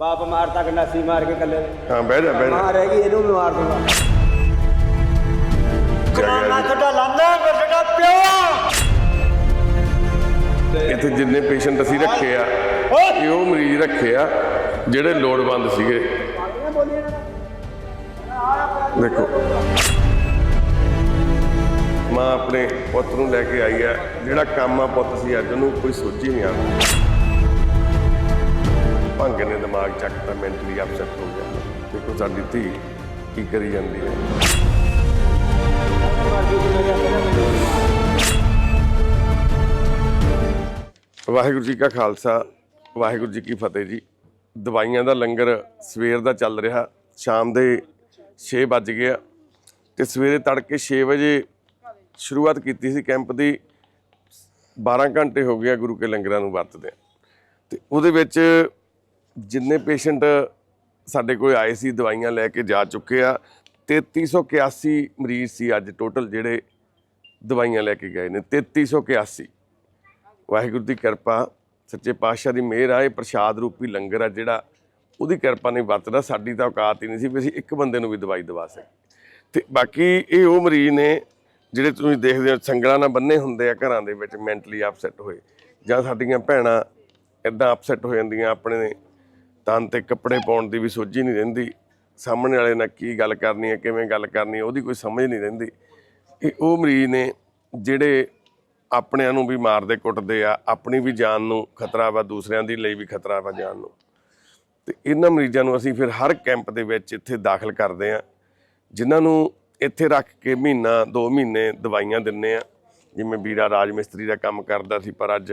ਬਾਪ ਮਾਰਤਾ ਗੰਡਾਸੀ ਮਾਰ ਕੇ ਕੱਲੇ ਨੇ। ਹਾਂ ਬਹਿ ਜਾ ਬਹਿ ਜਾ। ਮਾਂ ਰਹਿ ਗਈ ਇਹਨੂੰ ਵੀ ਮਾਰ ਦੂੰਗਾ ਜਗਿਆ ਤੁਹਾਡਾ ਲਾਂਦਾ ਤੁਹਾਡਾ ਪਿਓ। ਇੱਥੇ ਜਿੰਨੇ ਪੇਸ਼ੈਂਟ ਅਸੀਂ ਰੱਖੇ ਆ ਇਹ ਉਹ ਮਰੀਜ਼ ਰੱਖੇ ਆ ਜਿਹੜੇ ਲੋੜਵੰਦ ਸੀਗੇ। ਦੇਖੋ। ਮਾਂ ਆਪਣੇ ਪੁੱਤ ਨੂੰ ਲੈ ਕੇ ਆਈ ਆ ਜਿਹੜਾ ਕੰਮ ਆ ਪੁੱਤ ਸੀ ਅੱਜ ਉਹਨੂੰ ਕੋਈ ਸੋਚੀ ਨਹੀਂ ਆਉਂਦੀ ਭੰਗ ਨੇ ਦਿਮਾਗ ਚੱਕ ਤਾਂ ਮੈਂਟਲੀ ਅਪਸੈਟ ਹੋ ਗਿਆ ਦੇਖੋ ਸਾਡੀ ਧੀ ਕੀ ਕਰੀ ਜਾਂਦੀ ਹੈ। ਵਾਹਿਗੁਰੂ ਜੀ ਕਾ ਖਾਲਸਾ, ਵਾਹਿਗੁਰੂ ਜੀ ਕੀ ਫਤਿਹ ਜੀ। ਦਵਾਈਆਂ ਦਾ ਲੰਗਰ ਸਵੇਰ ਦਾ ਚੱਲ ਰਿਹਾ, ਸ਼ਾਮ ਦੇ 6 ਵੱਜ ਗਏ ਆ। ਤੇ ਸਵੇਰੇ ਤੜਕੇ 6 ਵਜੇ ਸ਼ੁਰੂਆਤ ਕੀਤੀ ਸੀ ਕੈਂਪ ਦੀ। 12 ਘੰਟੇ ਹੋ ਗਏ ਗੁਰੂ ਕੇ ਲੰਗਰਾਂ ਨੂੰ ਵਰਤਦੇ ਤੇ ਉਹਦੇ ਵਿੱਚ ਜਿੰਨੇ ਪੇਸ਼ੈਂਟ ਸਾਡੇ ਕੋਲ ਆਏ ਸੀ, ਦਵਾਈਆਂ ਲੈ ਕੇ ਜਾ ਚੁੱਕੇ ਆ 3381 ਮਰੀਜ਼ ਸੀ ਅੱਜ ਟੋਟਲ ਜਿਹੜੇ ਦਵਾਈਆਂ ਲੈ ਕੇ ਗਏ ਨੇ 3381 ਵਾਹਿਗੁਰੂ ਦੀ ਕਿਰਪਾ, ਸੱਚੇ ਪਾਤਸ਼ਾਹ ਦੀ ਮਿਹਰ ਆ, ਇਹ ਪ੍ਰਸ਼ਾਦ ਰੂਪੀ ਲੰਗਰ ਆ ਜਿਹੜਾ ਉਹਦੀ ਕਿਰਪਾ ਨਹੀਂ ਵਰਤਦਾ, ਸਾਡੀ ਤਾਂ ਔਕਾਤ ਹੀ ਨਹੀਂ ਸੀ ਵੀ ਅਸੀਂ ਇੱਕ ਬੰਦੇ ਨੂੰ ਵੀ ਦਵਾਈ ਦਵਾ ਸਕੀਏ। ਤੇ ਬਾਕੀ ਇਹ ਉਹ ਮਰੀਜ਼ ਨੇ ਜਿਹੜੇ ਤੁਸੀਂ ਦੇਖਦੇ ਹੋ, ਸੰਗਲਾਂ ਨਾਲ ਬੰਨੇ ਹੁੰਦੇ ਆ ਘਰਾਂ ਦੇ ਵਿੱਚ ਮੈਂਟਲੀ ਅਪਸੈਟ ਹੋਏ। ਜਾਂ ਸਾਡੀਆਂ ਭੈਣਾਂ ਇਦਾਂ ਅਪਸੈਟ ਹੋ ਜਾਂਦੀਆਂ, ਆਪਣੇ ਤਨ ਤੇ ਕੱਪੜੇ ਪਾਉਣ ਦੀ ਵੀ ਸੋਝੀ ਨਹੀਂ ਰਹਿੰਦੀ। ਸਾਹਮਣੇ ਵਾਲੇ ਨਾਲ ਕੀ ਗੱਲ ਕਰਨੀ ਹੈ, ਕਿਵੇਂ ਗੱਲ ਕਰਨੀ ਹੈ, ਉਹਦੀ ਕੋਈ ਸਮਝ ਨਹੀਂ ਰਹਿੰਦੀ। ਇਹ ਉਹ ਮਰੀਜ਼ ਨੇ ਜਿਹੜੇ ਆਪਣਿਆਂ ਨੂੰ ਵੀ ਮਾਰਦੇ, ਕੁੱਟਦੇ ਆ, ਆਪਣੀ ਵੀ ਜਾਨ ਨੂੰ ਖਤਰਾ ਵਾ, ਦੂਸਰਿਆਂ ਦੀ ਲਈ ਵੀ ਖਤਰਾ ਵਾ ਜਾਨ ਨੂੰ। ਤੇ ਇਹਨਾਂ ਮਰੀਜ਼ਾਂ ਨੂੰ ਅਸੀਂ ਫਿਰ ਹਰ ਕੈਂਪ ਦੇ ਵਿੱਚ ਇੱਥੇ ਦਾਖਲ ਕਰਦੇ ਆ ਜਿਨ੍ਹਾਂ ਨੂੰ ਇੱਥੇ ਰੱਖ ਕੇ ਮਹੀਨਾ 2 ਮਹੀਨੇ ਦਵਾਈਆਂ ਦਿੰਨੇ ਆ ਜਿਵੇਂ ਵੀਰਾ ਰਾਜ ਮਿਸਤਰੀ ਦਾ ਕੰਮ ਕਰਦਾ ਸੀ, ਪਰ ਅੱਜ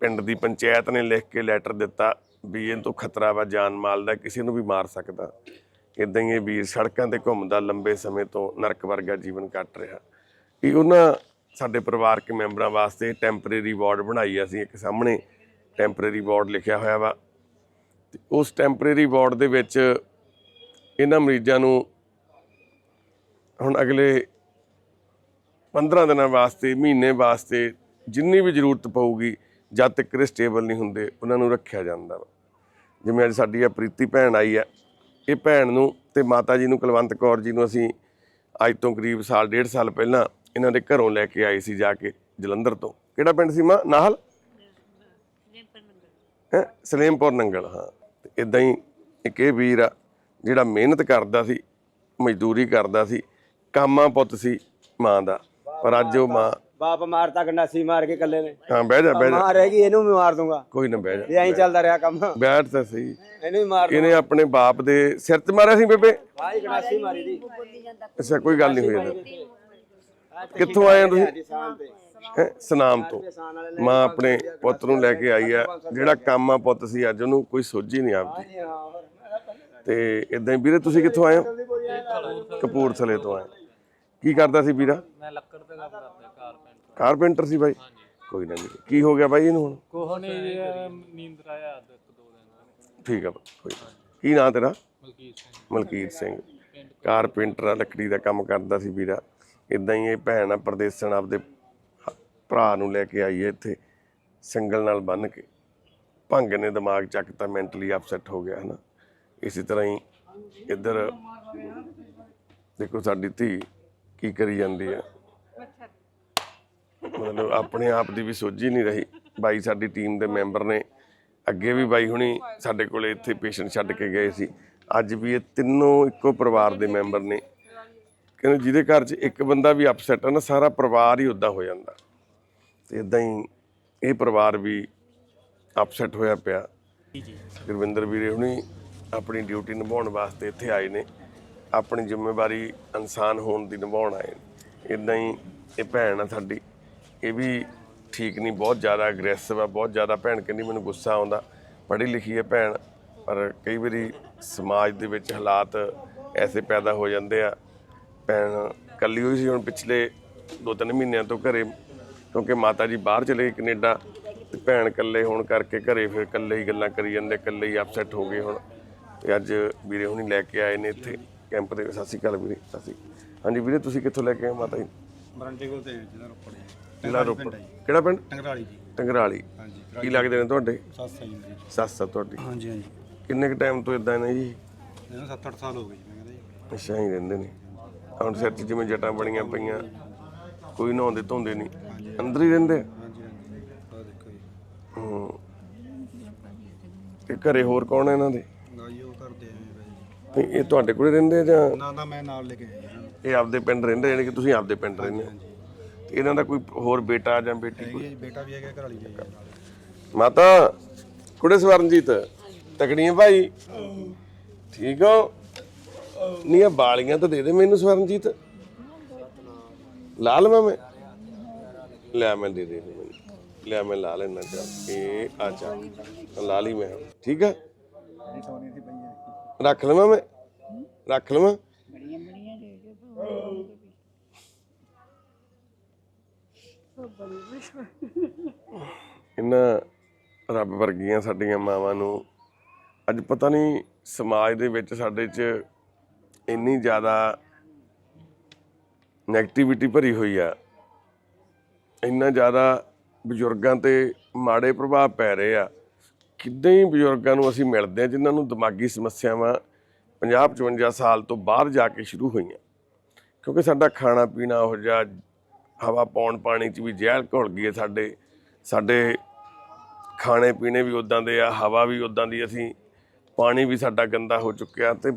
ਪਿੰਡ ਦੀ ਪੰਚਾਇਤ ਨੇ ਲਿਖ ਕੇ ਲੈਟਰ ਦਿੱਤਾ। ਵੀ ਇਹ ਤੋਂ ਖਤਰਾ ਵਾ, ਜਾਨ ਮਾਲ ਦਾ, ਕਿਸੇ ਨੂੰ ਵੀ ਮਾਰ ਸਕਦਾ। ਇਦਾਂ ਹੀ ਇਹ ਵੀਰ ਸੜਕਾਂ ਤੇ ਘੁੰਮਦਾ, ਲੰਬੇ ਸਮੇਂ ਤੋਂ ਨਰਕ ਵਰਗਾ ਜੀਵਨ ਕੱਟ ਰਿਹਾ। ਇਹ ਉਹਨਾਂ ਸਾਡੇ ਪਰਿਵਾਰਕ ਮੈਂਬਰਾਂ ਵਾਸਤੇ ਟੈਂਪਰੇਰੀ ਵਾਰਡ ਬਣਾਈ ਅਸੀਂ ਇੱਕ ਸਾਹਮਣੇ। ਟੈਂਪਰੇਰੀ ਵਾਰਡ ਲਿਖਿਆ ਹੋਇਆ ਵਾ। ਤੇ ਉਸ ਟੈਂਪਰੇਰੀ ਵਾਰਡ ਦੇ ਵਿੱਚ ਇਹਨਾਂ ਮਰੀਜ਼ਾਂ ਨੂੰ ਹੁਣ ਅਗਲੇ 15 ਦਿਨਾਂ ਵਾਸਤੇ, ਮਹੀਨੇ ਵਾਸਤੇ ਜਿੰਨੀ ਵੀ ਜ਼ਰੂਰਤ ਪਊਗੀ ਜਦ ਤੱਕ ਇਹ ਸਟੇਬਲ ਨਹੀਂ ਹੁੰਦੇ, ਉਹਨਾਂ ਨੂੰ ਰੱਖਿਆ ਜਾਂਦਾ ਵਾ। ਜਿਵੇਂ ਅੱਜ ਸਾਡੀ ਆ ਪ੍ਰੀਤੀ ਭੈਣ ਆਈ ਆ ਇਹ ਭੈਣ ਨੂੰ ਤੇ ਮਾਤਾ ਜੀ ਨੂੰ, ਕੁਲਵੰਤ ਕੌਰ ਜੀ ਨੂੰ ਅਸੀਂ ਅੱਜ ਤੋਂ ਕਰੀਬ ਸਾਲ, ਡੇਢ ਸਾਲ ਪਹਿਲਾਂ ਇਹਨਾਂ ਦੇ ਘਰੋਂ ਲੈ ਕੇ ਆਏ ਸੀ ਜਾ ਕੇ ਜਲੰਧਰ ਤੋਂ। ਕਿਹੜਾ ਪਿੰਡ ਸੀ ਮਾਂ? ਨਾਹਲ? ਹੈਂ? ਸਲੇਮਪੁਰ ਨੰਗਲ, ਹਾਂ। ਤੇ ਇਦਾਂ ਹੀ ਇੱਕ ਇਹ ਵੀਰ ਆ, ਜਿਹੜਾ ਮਿਹਨਤ ਕਰਦਾ ਸੀ, ਮਜ਼ਦੂਰੀ ਕਰਦਾ ਸੀ, ਕਾਮਾ ਪੁੱਤ ਸੀ ਮਾਂ ਦਾ। ਪਰ ਅੱਜ ਉਹ ਮਾਂ ਬਾਪ ਮਾਰਤਾ ਗੰਡਾਸੀ ਮਾਰ ਕੇ ਕੱਲੇ ਨੇ। ਹਾਂ ਬਹਿ ਜਾ ਬਹਿ ਜਾ। ਮਾਂ ਰਹਿ ਗਈ ਇਹਨੂੰ ਵੀ ਮਾਰ ਦੂੰਗਾ। ਕੋਈ ਨਾ ਬਹਿ ਜਾ ਇਹ ਐਂ ਚੱਲਦਾ ਰਿਹਾ ਕੰਮ। ਬੈਠ ਤਾਂ ਸਹੀ। ਇਹਨੂੰ ਵੀ ਮਾਰ ਇਹਨੇ ਆਪਣੇ ਬਾਪ ਦੇ ਸਿਰ ਤੇ ਮਾਰਿਆ ਸੀ ਬੇਬੇ? ਆਈ ਗੰਡਾਸੀ ਮਾਰੀ ਦੀ। ਅੱਛਾ ਕੋਈ ਗੱਲ ਨਹੀਂ ਹੋਈ ਇਹਦਾ ਕਿੱਥੋਂ ਆਏ ਆ ਤੁਸੀਂ? ਸ਼ਾਨ ਤੇ। ਹੈਂ? ਸਨਾਮ ਤੋਂ। ਮਾਂ ਆਪਣੇ ਪੁੱਤ ਨੂੰ ਲੈ ਕੇ ਆਈ ਆ। ਜਿਹੜਾ ਕੰਮ ਆ ਪੁੱਤ ਸੀ ਅੱਜ ਉਹਨੂੰ ਕੋਈ ਸੋਝੀ ਨਹੀਂ ਆਪਦੀ। ਹਾਂ ਤੇ ਇਦਾਂ ਹੀ ਵੀਰੇ ਤੁਸੀਂ ਕਿੱਥੋਂ ਆਏ ਹੋ? ਕਪੂਰਥਲੇ ਤੋਂ ਆਏ ਕੀ ਕਰਦਾ ਸੀ ਵੀਰਾ? ਮੈਂ ਲੱਕੜ ਤੇ ਕੰਮ ਕਰਦਾ। ਕਾਰਪੈਂਟਰ ਸੀ ਬਾਈ। ਕੋਈ ਨਾ ਵੀਰੇ ਕੀ ਹੋ ਗਿਆ ਬਾਈ ਇਹਨੂੰ ਹੁਣ? ਕੋਹ ਨੇ ਨੀਂਦ ਆਇਆ ਅੱਜ ਇੱਕ ਦੋ ਦਿਨ ਠੀਕ ਆ ਬਾਈ, ਕੋਈ ਨਾ। ਕੀ ਨਾਂ ਤੇਰਾ? ਮਲਕੀਤ ਸਿੰਘ। ਮਲਕੀਤ ਸਿੰਘ। ਕਾਰਪੈਂਟਰ ਆ ਲੱਕੜੀ ਦਾ ਕੰਮ ਕਰਦਾ ਸੀ ਵੀਰਾ। ਇਦਾਂ ਹੀ ਇਹ ਭੈਣ ਆ ਪ੍ਰਦੇਸਣ ਆਪਦੇ ਹ- ਭਰਾ ਨੂੰ ਲੈ ਕੇ ਆਈ ਹੈ ਇੱਥੇ ਸਿੰਗਲ ਨਾਲ ਬੰਨ ਕੇ। ਭੰਗ ਨੇ ਦਿਮਾਗ ਚੱਕਤਾ ਮੈਂਟਲੀ ਅਪਸੈਟ ਹੋ ਗਿਆ ਹਨਾ। ਇਸੇ ਤਰ੍ਹਾਂ ਹੀ ਇੱਧਰ ਦੇਖੋ ਸਾਡੀ ਧੀ ਕੀ ਕਰੀ ਜਾਂਦੀ ਆ। ਮਤਲਬ ਆਪਣੇ ਆਪ ਦੀ ਵੀ ਸੋਝੀ ਨਹੀਂ ਰਹੀ। ਬਾਈ ਸਾਡੀ ਟੀਮ ਦੇ ਮੈਂਬਰ ਨੇ ਅੱਗੇ ਵੀ ਬਾਈ ਹੁਣੀ ਸਾਡੇ ਕੋਲੇ ਇੱਥੇ ਪੇਸ਼ੈਂਟ ਛੱਡ ਕੇ ਗਏ ਸੀ। ਅੱਜ ਵੀ ਇਹ ਤਿੰਨੋਂ ਇੱਕੋ ਪਰਿਵਾਰ ਦੇ ਮੈਂਬਰ ਨੇ। ਕਹਿੰਦੇ ਜਿਹਦੇ ਘਰ 'ਚ ਇੱਕ ਬੰਦਾ ਵੀ ਅਪਸੈਟ ਹੈ ਨਾ, ਸਾਰਾ ਪਰਿਵਾਰ ਹੀ ਉਦਾਂ ਹੋ ਜਾਂਦਾ। ਤੇ ਇਦਾਂ ਹੀ ਇਹ ਪਰਿਵਾਰ ਵੀ ਅਪਸੈਟ ਹੋਇਆ ਪਿਆ। ਗੁਰਵਿੰਦਰ ਵੀਰੇ ਹੁਣੀ ਆਪਣੀ ਡਿਊਟੀ ਨਿਭਾਉਣ ਵਾਸਤੇ ਇੱਥੇ ਆਏ ਨੇ। ਆਪਣੀ ਜ਼ਿੰਮੇਵਾਰੀ ਇਨਸਾਨ ਹੋਣ ਦੀ ਨਿਭਾਉਣ ਆਏ ਨੇ। ਇਦਾਂ ਹੀ ਇਹ ਭੈਣ ਆ ਸਾਡੀ। ਇਹ ਵੀ ਠੀਕ ਨਹੀਂ, ਬਹੁਤ ਜ਼ਿਆਦਾ ਅਗਰੈਸਿਵ ਆ, ਬਹੁਤ ਜ਼ਿਆਦਾ ਭੈਣ ਕਹਿੰਦੀ ਮੈਨੂੰ ਗੁੱਸਾ ਆਉਂਦਾ। ਪੜ੍ਹੀ ਲਿਖੀ ਹੈ ਭੈਣ, ਪਰ ਕਈ ਵਾਰੀ ਸਮਾਜ ਦੇ ਵਿੱਚ ਹਾਲਾਤ ਐਸੇ ਪੈਦਾ ਹੋ ਜਾਂਦੇ ਆ। ਭੈਣ ਕੱਲੀ ਹੋਈ ਸੀ ਹੁਣ ਪਿਛਲੇ ਦੋ ਤਿੰਨ ਮਹੀਨਿਆਂ ਤੋਂ ਘਰੇ, ਕਿਉਂਕਿ ਮਾਤਾ ਜੀ ਬਾਹਰ ਚਲੇ ਗਏ ਕੈਨੇਡਾ, ਤੇ ਭੈਣ ਇਕੱਲੇ ਹੋਣ ਕਰਕੇ ਘਰੇ ਫਿਰ ਇਕੱਲੇ ਹੀ ਗੱਲਾਂ ਕਰੀ ਜਾਂਦੇ, ਇਕੱਲੇ ਹੀ ਅਪਸੈਟ ਹੋ ਗਏ ਹੁਣ। ਤੇ ਅੱਜ ਵੀਰੇ ਹੁਣੀ ਲੈ ਕੇ ਆਏ ਨੇ ਇੱਥੇ ਕੈਂਪ ਦੇ, ਸਤਿ ਸ਼੍ਰੀ ਅਕਾਲ ਵੀਰੇ, ਸਤਿ ਸ਼੍ਰੀ ਅਕਾਲ। ਹਾਂਜੀ ਵੀਰੇ, ਤੁਸੀਂ ਕਿੱਥੋਂ ਲੈ ਕੇ ਆਏ ਮਾਤਾ ਜੀ? ਬਰੰਡੇ ਕੋਲ ਤੇ ਜਿਹੜਾ ਰੋਪੜ ਜ਼ਿਲ੍ਹਾ ਰੋਪੜ ਕਿਹੜਾ ਪਿੰਡ? ਟੰਗਰਾਲੀ ਜੀ। ਟੰਗਰਾਲੀ। ਹਾਂਜੀ ਕੀ ਲੱਗਦੇ ਨੇ ਤੁਹਾਡੇ? ਸੱਤ ਸਾਈ ਜੀ ਸੱਸ ਆ ਤੁਹਾਡੀ। ਹਾਂਜੀ ਹਾਂਜੀ। ਕਿੰਨੇ ਕ ਟਾਈਮ ਤੋਂ ਇਦਾਂ ਨੇ ਜੀ? ਇਹਨੂੰ 7-8 ਸਾਲ ਹੋ ਗਏ ਜੀ ਮੈਂ ਕਹਿੰਦਾ ਜੀ। ਅੱਛਾ ਹੀ ਰਹਿੰਦੇ ਨੇ। ਹੁਣ ਸਿਰ 'ਚ ਜਿਵੇਂ ਜਟਾਂ ਬਣੀਆਂ ਪਈਆਂ ਕੋਈ ਨਹਾਉਂਦੇ ਧੋਂਦੇ ਨਹੀਂ। ਅੰਦਰ ਹੀ ਰਹਿੰਦੇ ਆ? ਹਾਂਜੀ ਹਾਂਜੀ। ਆਹ ਦੇਖੋ ਜੀ। ਹੂੰ। ਤੇ ਘਰੇ ਹੋਰ ਕੌਣ ਹੈ ਇਹਨਾਂ ਦੇ? ਨਾ ਜੀ ਉਹ ਕਰਦੇ ਆ ਬਾਈ ਤੇ ਇਹ ਤੁਹਾਡੇ ਕੋਲੇ ਰਹਿੰਦੇ ਆ ਜਾਂ ਨਾ ਨਾ ਮੈਂ ਨਾਲ ਲੈ ਕੇ ਆਇਆ ਜੀ। ਇਹਨਾਂ ਨੂੰ ਇਹ ਆਪਦੇ ਪਿੰਡ ਰਹਿੰਦੇ ਯਾਨੀ ਕਿ ਤੁਸੀਂ ਆਪਦੇ ਪਿੰਡ ਰਹਿੰਦੇ ਹੋ? ਤੇ ਇਹਨਾਂ ਦਾ ਕੋਈ ਹੋਰ ਬੇਟਾ ਜਾਂ ਬੇਟੀ ਜੀ ਬੇਟਾ ਵੀ ਹੈਗਾ ਘਰ ਵਾਲੀ ਵੀ ਹੈਗੀ ਹੈ ਨਾਲ। ਮਾਤਾ ਕੁੜੇ ਸਵਰਨਜੀਤ ਤਕੜੀਆਂ ਭਾਈ? ਠੀਕ ਹੋ? ਨਹੀਂ ਆ ਬਾਲੀਆਂ ਤਾਂ ਦੇ ਦੇ ਮੈਨੂੰ ਸਵਰਨਜੀਤ। ਲਾ ਲਵਾਂ ਮੈਂ? ਲੈ ਮੈਂ ਦੇ ਦੇ ਮੈਨੂੰ। ਲੈ ਮੈਂ ਲਾ ਲੈਣਾ ਚੱਲ ਇਹ ਆ ਚਾ ਲਾ ਲਈ ਮੈਂ। ਠੀਕ ਆ? ਰੱਖ ਲਵਾਂ ਮੈਂ? ਰੱਖ ਲਵਾਂ? ਇਹਨਾਂ ਰੱਬ ਵਰਗੀਆਂ ਸਾਡੀਆਂ ਮਾਵਾਂ ਨੂੰ ਅੱਜ ਪਤਾ ਨਹੀਂ ਸਮਾਜ ਦੇ ਵਿੱਚ ਸਾਡੇ 'ਚ ਇੰਨੀ ਜ਼ਿਆਦਾ ਨੈਗੇਟਿਵਿਟੀ ਭਰੀ ਹੋਈ ਆ। ਇੰਨਾ ਜ਼ਿਆਦਾ ਬਜ਼ੁਰਗਾਂ ਤੇ ਮਾੜੇ ਪ੍ਰਭਾਵ ਪੈ ਰਹੇ ਆ। ਕਿੱਦਾਂ ਹੀ ਬਜ਼ੁਰਗਾਂ ਨੂੰ ਅਸੀਂ ਮਿਲਦੇ ਆ, ਜਿਨ੍ਹਾਂ ਨੂੰ ਦਿਮਾਗੀ ਸਮੱਸਿਆਵਾਂ 50 55 ਸਾਲ ਤੋਂ ਬਾਹਰ ਜਾ ਕੇ ਸ਼ੁਰੂ ਹੋਈਆਂ। ਕਿਉਂਕਿ ਸਾਡਾ ਖਾਣਾ ਪੀਣਾ ਉਹ ਜਿਹਾ ਹਵਾ ਪਾਉਣ ਪਾਣੀ 'ਚ ਵੀ ਜ਼ਹਿਰ ਘੁਲ ਗਈ ਹੈ ਸਾਡੇ ਸਾਡੇ ਖਾਣੇ ਪੀਣੇ ਵੀ ਉਦਾਂ ਦੇ ਆ, ਹਵਾ ਵੀ ਉਦਾਂ ਦੀ ਅਸੀਂ, ਪਾਣੀ ਵੀ ਸਾਡਾ ਗੰਦਾ ਹੋ ਚੁੱਕਿਆ ਤੇ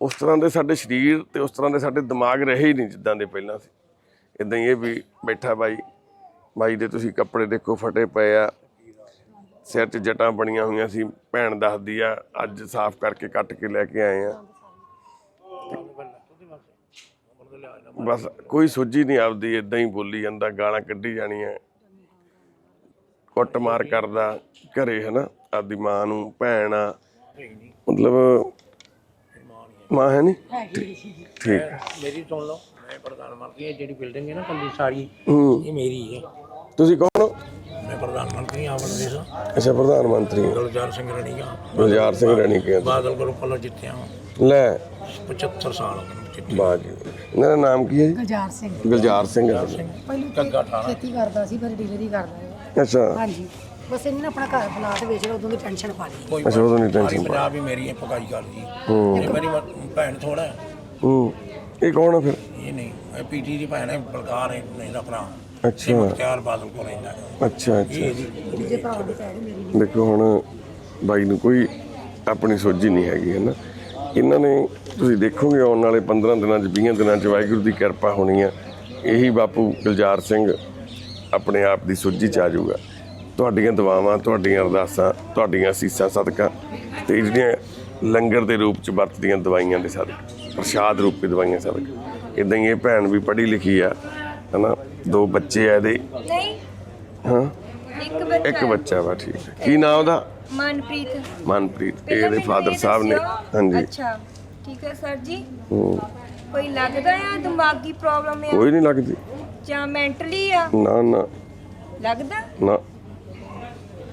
ਉਸ ਤਰ੍ਹਾਂ ਦੇ ਸਾਡੇ ਸਰੀਰ ਤੇ ਉਸ ਤਰ੍ਹਾਂ ਦੇ ਸਾਡੇ ਦਿਮਾਗ ਰਹੇ ਹੀ ਨਹੀਂ ਜਿੱਦਾਂ ਦੇ ਪਹਿਲਾਂ ਸੀ। ਇਦਾਂ ਹੀ ਇਹ ਵੀ ਬੈਠਾ ਬਾਈ ਬਾਈ ਦੇ ਤੁਸੀਂ ਕੱਪੜੇ ਦੇਖੋ ਫਟੇ ਪਏ ਆ, ਸਿਰ 'ਚ ਜਟਾਂ ਬਣੀਆਂ ਹੋਈਆਂ ਸੀ, ਭੈਣ ਦੱਸਦੀ ਆ, ਅੱਜ ਸਾਫ਼ ਕਰਕੇ ਕੱਟ ਕੇ ਲੈ ਕੇ ਆਏ ਆ। ਬਸ ਕੋਈ ਸੋਝੀ ਨਹੀਂ ਆਪਦੀ ਇਦਾਂ ਹੀ ਬੋਲੀ ਜਾਂਦਾ ਗਾਲਾਂ ਕੱਢੀ ਜਾਣੀਆਂ। ਕੁੱਟਮਾਰ ਕਰਦਾ ਘਰੇ ਹਨਾ? ਆਪਦੀ ਮਾਂ ਨੂੰ ਭੈਣ ਆ। ਮਤਲਬ ਮਾਂ ਹੈ ਨਹੀਂ ਠੀਕ। ਹੈ। ਮੇਰੀ ਸੁਣ ਲਓ ਮੈਂ ਪ੍ਰਧਾਨ ਮੰਤਰੀ ਹਾਂ ਜਿਹੜੀ ਬਿਲਡਿੰਗ ਹੈ ਨਾ ਕੱਲੀ ਸਾਰੀ ਇਹ ਮੇਰੀ ਹੈ। ਤੁਸੀਂ ਕੌਣ ਹੋ? ਮੈਂ ਪ੍ਰਧਾਨ ਮੰਤਰੀ ਹਾਂ ਆਪਣੇ ਦੇਸ਼ ਅੱਛਾ ਪ੍ਰਧਾਨ ਮੰਤਰੀ ਹੋ। ਗੁਲਜ਼ਾਰ ਸਿੰਘ ਰਣੀਆ ਗੁਲਜ਼ਾਰ ਸਿੰਘ ਰਣੀ ਕੇ ਬਾਦਲ ਗਰੁੱਪ ਵੱਲੋਂ ਜਿੱਤਿਆ ਹਾਂ। ਲੈ। 75 ਸਾਲ ਹੋ ਗਏ। ਇਹਨਾਂ ਦਾ ਨਾਮ ਕੀ ਹੈ ਜੀ? ਗੁਲਜ਼ਾਰ ਸਿੰਘ। ਗੁਲਜ਼ਾਰ ਸਿੰਘ। ਹੈ। ਪਹਿਲਾਂ ਠਾਣਾ। ਖੇਤੀ ਕਰਦਾ ਸੀ ਫਿਰ ਡੀਲਰੀ ਕਰਦਾ ਹੈ ਅੱਛਾ। ਹਾਂਜੀ। ਬਸ ਇਹਨੇ ਨਾ ਆਪਣਾ ਘਰ ਪਲਾਟ ਵੇਚ ਲਿਆ ਉਦੋਂ ਦੀ ਟੈਨਸ਼ਨ ਪਾ ਲਈ। ਕੋਈ ਅੱਛਾ ਉਦੋਂ ਨਹੀਂ। ਸਾਰੀ ਟੈਨਸ਼ਨ ਪੰਜਾਬ ਹੀ ਮੇਰੀ ਹੈ ਪਕਾਈ ਕਰਦੀ। ਹੂੰ। ਇਹ ਮੇਰੀ ਮ- ਭੈਣ ਥੋੜਾ ਹੈ। ਇਹ ਕੌਣ ਆ ਫਿਰ? ਇਹ ਨਹੀਂ ਇਹ ਪੀਟੀ ਦੀ ਭੈਣ ਹੈ ਬਲਕਾਰ ਹੈ ਨਹੀਂ ਦਾ ਭਰਾ। ਅੱਛਾ। ਮੁਖਤਿਆਰ ਬਾਦਲ ਕੋਲ ਰਹਿੰਦਾ ਹੈ। ਅੱਛਾ ਅੱਛਾ। ਇਹ ਜੀ। ਦੂਜੇ ਭਰਾ ਦੀ ਭੈਣ ਮੇਰੀ। ਦੇਖੋ ਹੁਣ ਬਾਈ ਨੂੰ ਕੋਈ ਆਪਣੀ ਸੋਝੀ ਨਹੀਂ ਹੈਗੀ ਹੈ ਨਾ? ਇਹਨਾਂ ਨੇ ਤੁਸੀਂ ਦੇਖੋਗੇ ਆਉਣ ਵਾਲੇ 15 ਦਿਨਾਂ 'ਚ 20 ਦਿਨਾਂ 'ਚ ਵਾਹਿਗੁਰੂ ਦੀ ਕਿਰਪਾ ਹੋਣੀ ਆ। ਇਹੀ ਬਾਪੂ ਗੁਲਜ਼ਾਰ ਸਿੰਘ ਆਪਣੇ ਆਪ ਦੀ ਸੋਝੀ 'ਚ ਆ ਜਾਊਗਾ। ਤੁਹਾਡੀਆਂ ਦੁਆਵਾਂ ਤੁਹਾਡੀਆਂ ਅਰਦਾਸਾਂ ਤੁਹਾਡੀਆਂ ਅਸੀਸਾਂ ਸਦਕਾ ਤੇ ਜਿਹੜੀਆਂ ਲੰਗਰ ਦੇ ਰੂਪ 'ਚ ਵਰਤਦੀਆਂ ਦਵਾਈਆਂ ਦੇ ਸਦਕਾ ਪ੍ਰਸ਼ਾਦ ਰੂਪੀ ਦਵਾਈਆਂ ਸਦਕਾ। ਇਦਾਂ ਹੀ ਇਹ ਭੈਣ ਵੀ ਪੜ੍ਹੀ ਲਿਖੀ ਆ ਹਨਾ? ਦੋ ਬੱਚੇ ਆ ਇਹਦੇ। ਨਹੀਂ। ਹਾਂ? ਇੱਕ ਬੱਚਾ। ਇੱਕ ਬੱਚਾ ਵਾ ਠੀਕ ਹੈ। ਕੀ ਨਾਮ ਉਹਦਾ? ਮਨਪ੍ਰੀਤ। ਮਨਪ੍ਰੀਤ ਇਹ ਇਹਦੇ ਫਾਦਰ ਸਾਹਿਬ ਨੇ। ਹਾਂਜੀ। ਅੱਛਾ। ਠੀਕ ਹੈ ਸਰ ਜੀ? ਹੂੰ, ਕੋਈ ਲੱਗਦਾ ਆ ਦਿਮਾਗੀ ਪ੍ਰੋਬਲਮ ਆ? ਕੋਈ ਨਹੀਂ ਲੱਗਦੀ। ਜਾਂ ਮੈਂਟਲੀ ਆ? ਨਾ ਨਾ। ਲੱਗਦਾ? ਨਾ।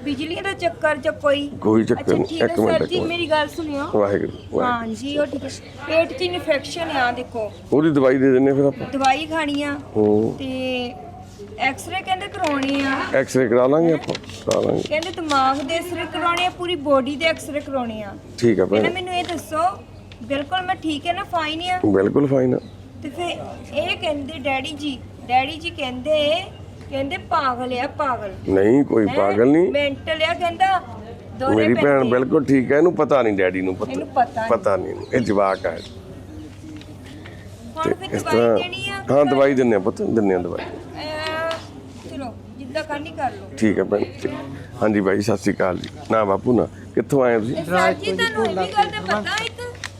ਬਿਜਲੀ ਦਾ ਚੱਕਰ ਚ ਕੋਈ? ਕੋਈ ਚੱਕਰ ਅੱਛਾ ਨਹੀਂ। ਠੀਕ ਹੈ ਇੱਕ ਮਿੰਟ ਸਰ ਇੱਕ ਜੀ ਮਿੰਟ। ਮੇਰੀ ਗੱਲ ਸੁਣਿਓ। ਵਾਹਿਗੁਰੂ ਵਾਹਿਗੁਰੂ। ਹਾਂ ਜੀ ਉਹ ਠੀਕ ਹੈ। ਪੇਟ 'ਚ ਇਨਫੈਕਸ਼ਨ ਆ ਦੇਖੋ। ਉਹਦੀ ਦਵਾਈ ਦੇ ਦਿੰਨੇ ਫਿਰ ਆਪਾਂ। ਦਵਾਈ ਖਾਣੀ ਆ। ਹੂੰ। ਤੇ ਐਕਸ-ਰੇ ਕਹਿੰਦੇ ਕਰਾਉਣੇ ਆ। ਐਕਸ-ਰੇ ਕਰਾ ਲਾਂਗੇ ਆਪਾਂ। ਕਰਾ ਲਾਂਗੇ। ਕਹਿੰਦੇ ਦਿਮਾਗ ਦੇ ਐਕਸ-ਰੇ ਕਰਾਉਣੇ ਆ ਪੂਰੀ ਬੋਡੀ ਦੇ ਐਕਸ-ਰੇ ਕਰਾਉਣੇ ਆ। ਠੀਕ ਆ ਕਹਿੰਦੇ ਭੈਣ। ਮੈਨੂੰ ਇਹ ਦੱਸੋ ਬਿਲਕੁਲ ਮੈਂ ਠੀਕ ਹੈ ਨਾ ਫਾਈਨ ਆ। ਬਿਲਕੁਲ ਫਾਈਨ ਆ। ਤੇ ਫਿਰ ਇਹ ਕਹਿੰਦੇ ਡੈਡੀ ਜੀ ਡੈਡੀ ਜੀ ਕਹਿੰਦੇ ਕਹਿੰਦੇ ਪਾਗਲ ਆ ਪਾਗਲ। ਨਹੀਂ ਕੋਈ ਪਾਗਲ ਨਹੀਂ। ਮੈਂਟਲ ਆ ਕਹਿੰਦਾ ਮੇਰੀ ਭੈਣ ਪੈਂਦੇ। ਬਿਲਕੁਲ ਠੀਕ ਹੈ ਇਹਨੂੰ ਪਤਾ ਨਹੀਂ ਡੈਡੀ ਨੂੰ ਇਹਨੂੰ ਪਤਾ ਪਤਾ ਨਹੀਂ। ਪਤਾ ਨਹੀਂ ਇਹਨੂੰ, ਇਹ ਜਵਾਕ ਹੈ ਹੁਣ ਫਿਰ ਇਸ ਦਵਾਈ ਤਰ੍ਹਾਂ ਦੇਣੀ ਆ? ਹਾਂ ਦਵਾਈ ਦਿੰਨੇ ਆ ਪੁੱਤ ਦਿੰਨੇ ਆ ਦਵਾਈ। ਅਹ, ਚਲੋ ਜਿੱਦਾਂ ਕਰਨੀ ਕਰ ਲਓ। ਠੀਕ ਹੈ ਭੈਣ ਠੀਕ। ਹਾਂਜੀ ਬਾਈ ਸਤਿ ਸ਼੍ਰੀ ਅਕਾਲ ਜੀ। ਨਾ ਬਾਪੂ ਨਾ। ਕਿੱਥੋਂ ਆਏ ਹੋ ਤੁਸੀਂ? ਸਰ ਜੀ ਤੁਹਾਨੂੰ ਇਹ ਵੀ ਗੱਲ ਦਾ ਪਤਾ ਇੱਕ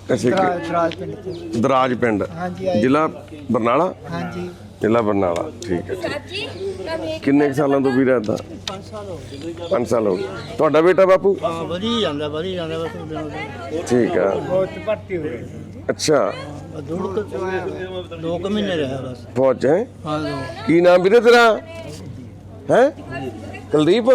ਅੱਛਾ ਕਿ- ਦਰਾਜ ਪਿੰਡ ਚ ਦਰਾਜ ਪਿੰਡ। ਹਾਂਜੀ, ਆਏ। ਜ਼ਿਲ੍ਹਾ ਬਰਨਾਲਾ? ਹਾਂਜੀ। ਜ਼ਿਲ੍ਹਾ ਬਰਨਾਲਾ ਠੀਕ ਹੈ ਕਿੰਨੇ ਕੁ ਸਾਲਾਂ ਤੋਂ ਵੀ ਰਹਿਦਾ 5 ਸਾਲ ਹੋ ਗਏ 5 ਸਾਲ ਹੋ ਗਏ। ਤੁਹਾਡਾ ਬੇਟਾ ਬਾਪੂ? ਹਾਂ ਵਧੀ ਜਾਂਦਾ ਵਧੀ ਜਾਂਦਾ ਬਸ ਦਿਨੋਂ ਦਿਨ ਠੀਕ ਆ। ਬਹੁਤ ਭਰਤੀ ਹੋ ਗਏ। ਅੱਛਾ। ਦੂੜ ਤੋਂ ਦੋ ਕੁ ਮਹੀਨੇ ਰਿਹਾ ਬਸ। ਫੌਜ 'ਚ ਹੈ? ਹਾਂ ਦੋ। ਕੀ ਨਾਮ ਵੀਰੇ ਤੇਰਾ? ਹੈ? ਕੁਲਦੀਪ?